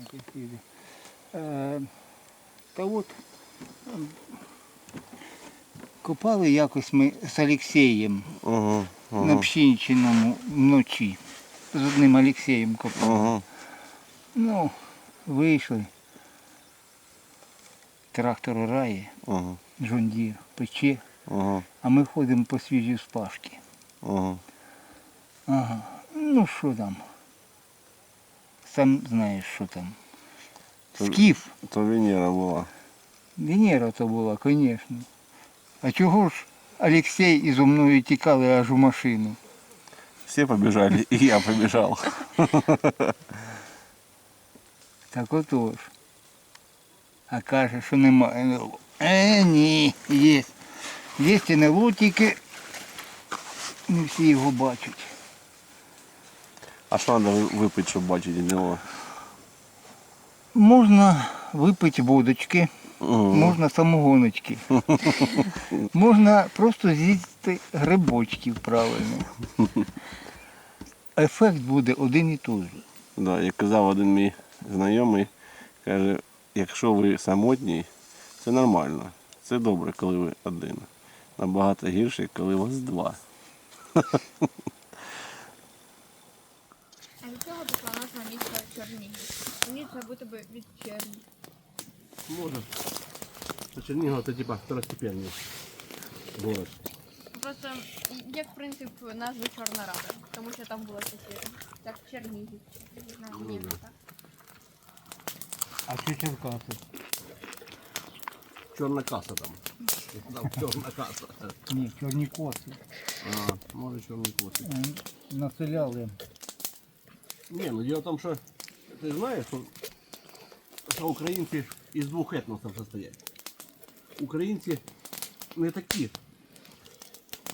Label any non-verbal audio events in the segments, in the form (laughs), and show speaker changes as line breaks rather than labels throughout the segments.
якось їде. Е, Та от копали якось ми з Олексієм
Ага,
на
ага,
Пшінчиному вночі. З одним Олексієм копали.
ага.
Ну, вийшли. Трактор орає,
Ага,
Джондір пече,
ага,
а ми ходимо по свіжій спашки.
ага.
Ага. Ну що там? Сам знаєш, що там. Скіф.
То Венера була.
Венера то була, звісно. А чого ж Олексій і зо мною тікали аж у машину?
Всі побіжали, і я побіжав. (laughs)
Так отож. А каже, що немає НЛО. Е, ні, є. Є НЛО, тільки не всі його бачать.
А що треба випити, щоб бачити нього?
Можна випити водочки, можна самогоночки. (laughs) можна просто з'їсти грибочків правильно. Ефект буде один і той же.
Да, як казав один мій знайомий, каже, якщо ви самотній, це нормально. Це добре, коли ви один. Набагато гірше, коли вас два. (laughs)
міста Чернігів? Мені це будто би від черні.
Може. Чернігов це типа второстепенний город.
Просто як принцип назви Чорна Рада, тому що там було таке. Так, Чернігів. Не знаю,
Ну,
ні,
да.
так.
А що Черкаси?
Чорна каса там. Там чорна каса.
Ні, чорні коси.
А, може чорні коси.
Е, Населяли.
Ні, ну діло в тому, що ти знаєш, що, що українці із двох етносів состоять. Українці не такі.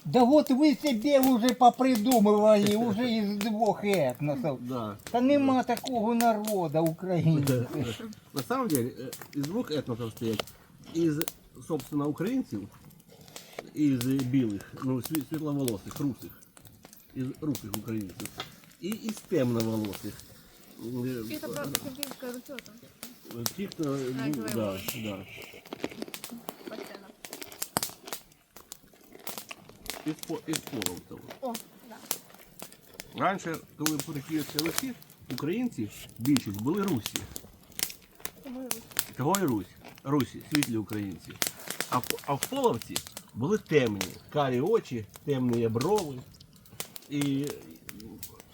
Да вот ви себе вже попридумували, уже із двох етносів. (laughs)
Да.
Та нема такого народу українців. (laughs)
На самом деле, э, из двух этносов стоять. Из, собственно, украинцев, из белых, ну, све- светловолосых, русых, из русых украинцев, и из темноволосых. Э,
І це про Чернігівська Русьота.
Ті, хто, ну, да, да.
Постійно.
Із, по- із половців.
О, да.
Раніше, коли Київській Русі, українці більшість були русі.
Тому.
Чого і Русь? Русі, світлі українці. А, в- а в Половці були темні, карі очі, темні брови. І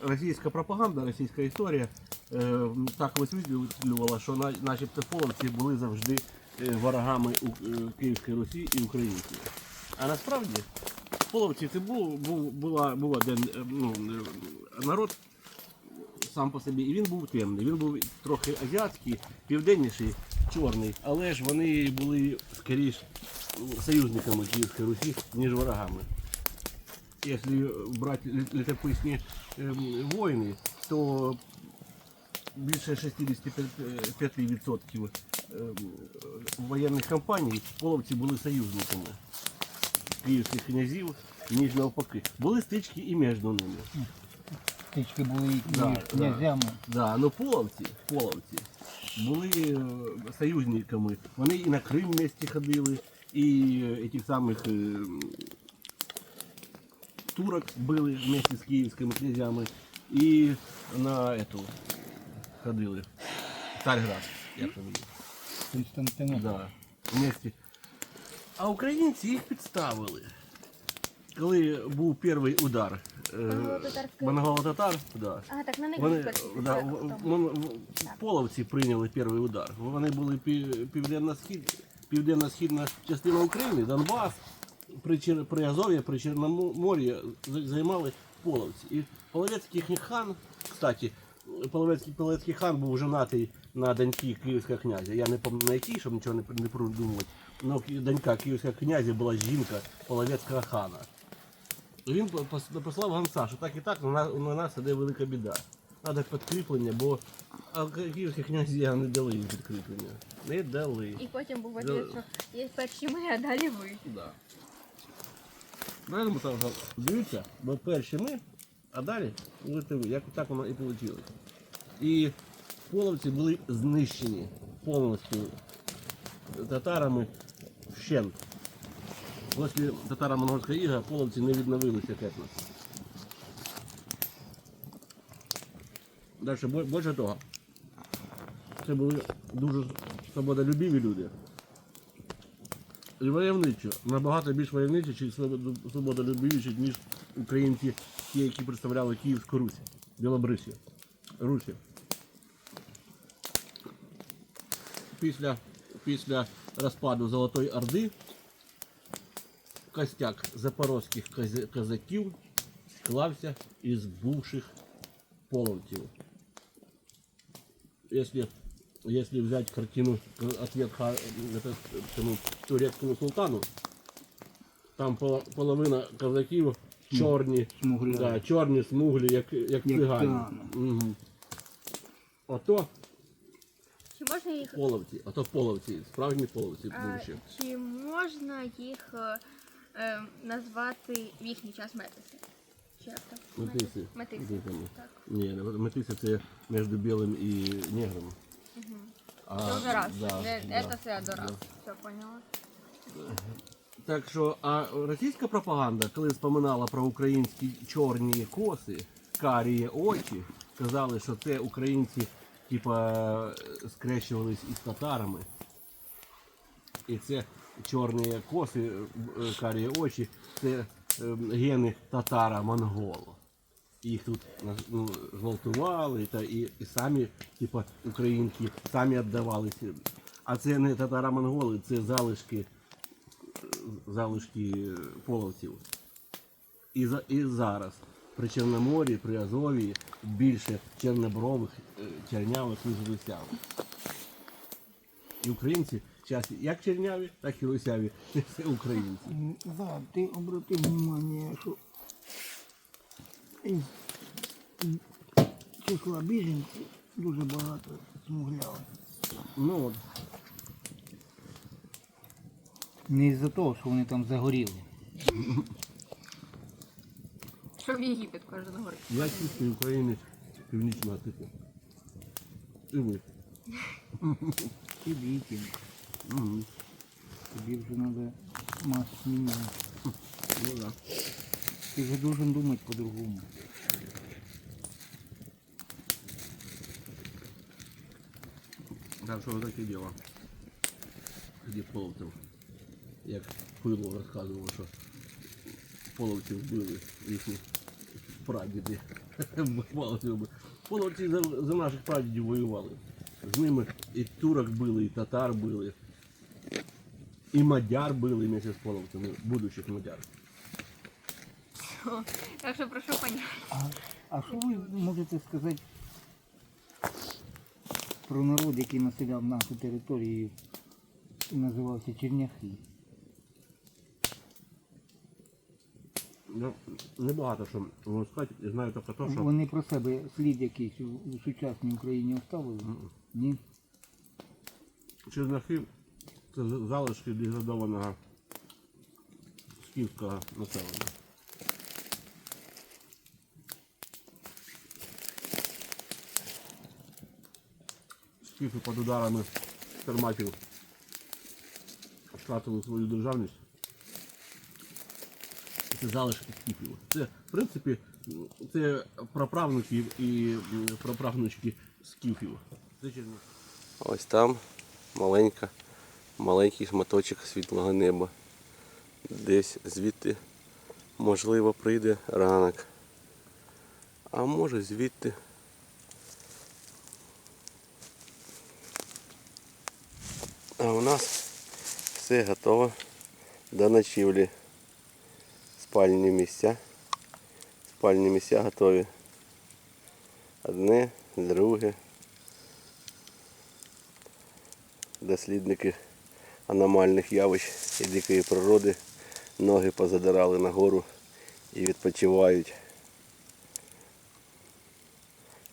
російська пропаганда, російська історія так висвітлювала, що на- начебто половці були завжди е, ворогами е, Київської Русі і українців. А насправді половці це був, був, була, був один е, ну, народ сам по собі, і він був темний. Він був трохи азіатський, південніший, чорний, але ж вони були скоріш союзниками Київської Русі, ніж ворогами. Якщо брати літописні ем, воїни, то більше 65% ем, воєнних кампаній половці були союзниками київських князів, ніж навпаки. Були стички і між ними.
Птички були і
Да,
князями.
Да, ну половці, половці були е, союзниками. Вони і на Крим вместе ходили, і е, тих самих е, турок били вместе з київськими князями, і на эту ходили. Царьград, як там її.
Константинополь.
Да, вместе. А українці їх підставили. Коли був перший удар е,
Монголо-татарської-
монголо-татар, да,
А, так на них
вони,
перший
да, в-
потім.
в- половці прийняли перший удар. Вони були пі- південно-схід, південно-східна частина України, Донбас, при, Чер- при Азові, при Чорномор'ї з- займали половці. І Половецький хан, кстати, Половецький, Половецький хан був женатий на доньки київського князя. Я не пам'ятаю на якій, щоб нічого не, не придумувати. Но донька київського князя була жінка Половецького хана. Він пос- написав гонца, що так і так на, на- на нас іде велика біда. Треба підкріплення, бо а київські князі не дали їм підкріплення. Не дали.
І потім був ответ, що є перші ми, а далі ви.
Да. Правильно там дивіться, бо перші ми, а далі ви. Як так воно і вийшло. І половці були знищені повністю татарами вщент. Після татаро-монгольської іга половці не відновилися як етнос. Далі, більше того, це були дуже свободолюбиві люди. І войовничі, набагато більш войовничі чи свободо- свободолюбивіші, ніж українці, ті, які представляли Київську Русь, Білобрисію, Русі. Після, після розпаду Золотої Орди костяк запорозьких коз- козаків склався із бувших половців. Если, если взять картину э, ответ ха- это, этому турецкому султану, там поло- половина козаків чорні,
Смугляві.
да, чорні смуглі, як, як,
Як
цигані.
цигани.
Угу. Ото
Чи можна їх
половці, ото половці, справжні половці
а, чи можна їх е, е, назвати в їхній час метиси? Чи як там?
Метиси.
Метиси. Так.
Ні, не метися це між білим і негром. А,
Це вже раз.
да,
Не,
да,
це все до раз. Все поняла.
Так що, а російська пропаганда, коли споминала про українські чорні коси, карі очі, казали, що це українці типа скрещувались із татарами. І це чорні коси, е, карі очі, це е, гени татара-монгола. Їх тут ну, зґвалтували та і, і самі, типа, українки, самі віддавалися. А це не татаро-монголи, це залишки залишки е, половців. І, за, і зараз при Чорноморі, при Азові більше чорнобрових, е, чернявих, ніж лисявих. І українці зараз як черняві, так і лисяві. Це українці.
Да, ти обрати внимание, що числа біженців дуже багато смуглявих.
Ну от,
Не із-за того, що вони там загоріли.
Що в Єгипет кожен говорить.
я чистий українець північного типу. І ви.
Ти вікінг.
Угу.
Тобі вже треба мас міняти.
Ну да.
Ти вже должен думати по-другому.
Так що таке діло. Тоді половців. Як Пило розказував, що половців били їхні прадіди. (laughs) Половці за, за наших прадідів воювали. З ними і турок били, і татар били. І мадяр били вместе з половцями, будущих мадяр.
Так що прошу поняти.
А, а що ви можете сказати про народ, який населяв нашу територію і називався Черняхи?
Ну, небагато що можу сказати, я знаю тільки те, що
Вони про себе слід якийсь у, у сучасній Україні оставили? Ні?
Черняхи це залишки деградованого скіфського населення. Скіфи під ударами терматів втратили свою державність. Це залишки скіфів. Це, в принципі, це праправнуки і праправнучки скіфів.
Ось там маленька, маленький шматочок світлого неба. Десь звідти, можливо, прийде ранок. А може звідти. А у нас все готово до ночівлі. Спальні місця. Спальні місця готові. Одне, друге. дослідники аномальних явищ і дикої природи ноги позадирали нагору і відпочивають.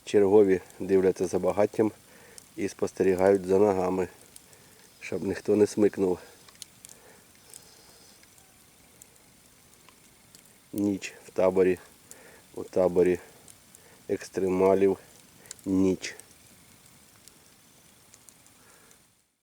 Чергові дивляться за багаттям і спостерігають за ногами, щоб ніхто не смикнув. Ніч в таборі, у таборі екстремалів ніч.